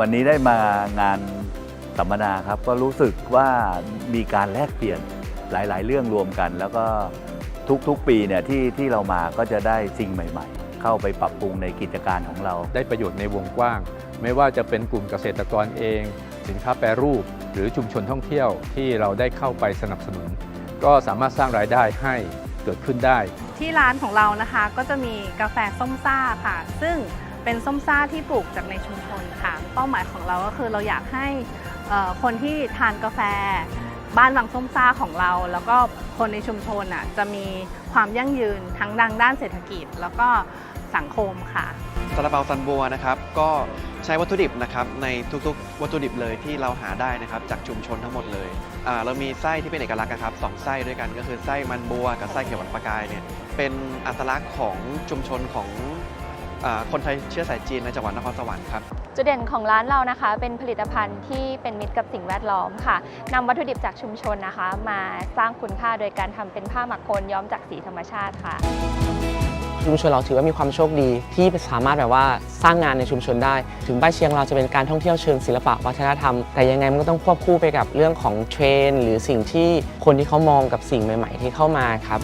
วันนี้ได้มางานสัมมนาครับ ก็รู้สึกว่ามีการแลกเปลี่ยนหลาย ๆ เรื่องรวมกัน แล้วก็ทุก ๆ ปีเนี่ยที่ที่เรามาก็จะได้สิ่งใหม่ ๆ เข้าไปปรับปรุงในกิจการของเรา ได้ประโยชน์ในวงกว้าง ไม่ว่าจะเป็นกลุ่มเกษตรกรเอง สินค้าแปรรูป หรือชุมชนท่องเที่ยวที่เราได้เข้าไปสนับสนุน ก็สามารถสร้างรายได้ให้เกิดขึ้นได้ ที่ร้านของเรานะคะก็จะมีกาแฟส้มซ่าค่ะ ซึ่ง เป็นส้มซ่าที่ปลูกจากในชุมชนค่ะ เป้าหมายของเราก็คือเราอยากให้คนที่ทานกาแฟ บ้านวังส้มซ่าของเรา แล้วก็คนในชุมชนอะจะมีความยั่งยืนทั้งดังด้านเศรษฐกิจ แล้วก็สังคมค่ะซาลาเปาซันบัวนะครับก็ใช้วัตถุดิบนะครับในทุกๆ วัตถุดิบเลยที่เราหาได้นะครับจากชุมชนทั้งหมดเลยเรามีไส้ที่เป็นเอกลักษณ์นะครับสองไส้ด้วยกันก็คือไส้มันบัวกับไส้เขียวหวานปลากายเนี่ยเป็นอัตลักษณ์ของชุมชนของ คนไทยเชื้อสายจีนในจังหวัดนครสวรรค์ครับจุดเด่นของร้านเรานะคะ เป็นผลิตภัณฑ์ที่เป็นมิตรกับสิ่งแวดล้อมค่ะนำวัตถุดิบจากชุมชนนะคะ มาสร้างคุณค่าโดยการทำเป็นผ้าหมักโคนย้อมจากสีธรรมชาติค่ะชุมชนเราถือว่ามีความโชคดีที่สามารถแบบว่าสร้างงานในชุมชนได้ ถึงบ้านเชียงเราจะเป็นการท่องเที่ยวเชิงศิลปะวัฒนธรรม แต่ยังไงมันก็ต้องควบคู่ไปกับเรื่องของเทรนด์หรือสิ่งที่คนที่เขามองกับสิ่งใหม่ ๆ ที่เข้ามาครับ